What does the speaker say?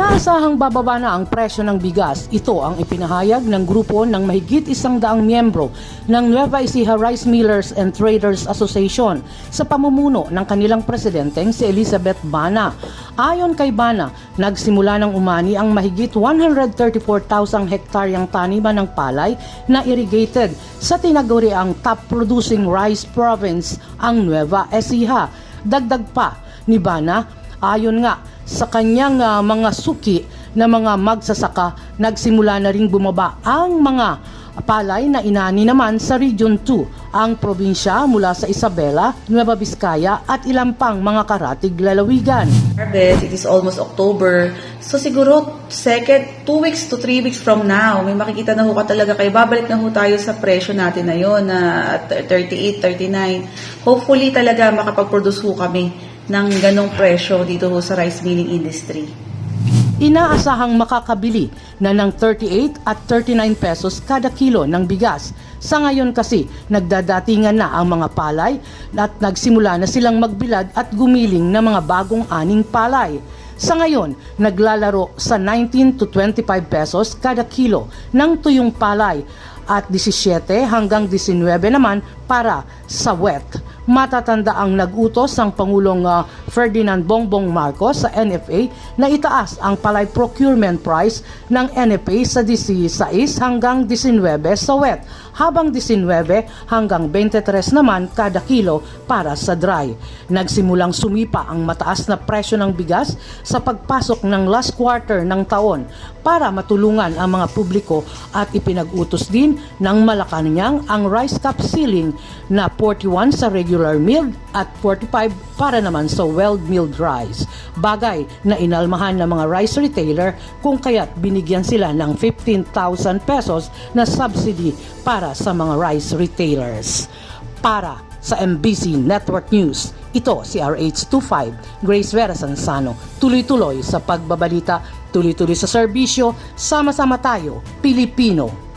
Inaasahang bababa na ang presyo ng bigas. Ito ang ipinahayag ng grupo ng mahigit isang daang miyembro ng Nueva Ecija Rice Millers and Traders Association sa pamumuno ng kanilang presidenteng si Elizabeth Bana. Ayon kay Bana, nagsimula ng umani ang mahigit 134,000 hektaryang taniman ng palay na irrigated sa tinaguriang top producing rice province ang Nueva Ecija. Dagdag pa ni Bana, ayon nga sa kanyang ah, mga suki na mga magsasaka, nagsimula na ring bumaba ang mga palay na inani naman sa Region 2, ang probinsya mula sa Isabela, Nueva Vizcaya at ilang pang mga karatig lalawigan. harvest. It is almost October. So siguro second, two weeks to three weeks from now, may makikita na ho ka talaga kayo. Babalik na ho tayo sa presyo natin na yun, na 38, 39. Hopefully talaga makapag-produce ho kami ng ganong presyo dito ho sa rice milling industry. Inaasahang makakabili na ng 38 at 39 pesos kada kilo ng bigas. Sa ngayon kasi, nagdadatingan na ang mga palay at nagsimula na silang magbilad at gumiling ng mga bagong aning palay. Sa ngayon, naglalaro sa 19 to 25 pesos kada kilo ng tuyong palay at 17 hanggang 19 naman para sa wet. Matatanda ang nag-utos ang Pangulong ah, Ferdinand Bongbong Marcos sa NFA na itaas ang palay procurement price ng NFA sa 16 hanggang 19 sa wet, habang 19 hanggang 23 naman kada kilo para sa dry. Nagsimulang sumipa ang mataas na presyo ng bigas sa pagpasok ng last quarter ng taon para matulungan ang mga publiko at ipinag-utos din ng Malacanang ang rice cap ceiling na 41 sa regular milled at 45 para naman sa well-milled rice. Bagay na inalmahan ng mga rice retailer kung kaya't binigyan sila ng 15,000 pesos na subsidy para sa mga rice retailers. Para sa MBC Network News, ito si RH25, Grace Vera Sansano. Tuloy-tuloy sa pagbabalita, tuloy-tuloy sa serbisyo, sama-sama tayo, Pilipino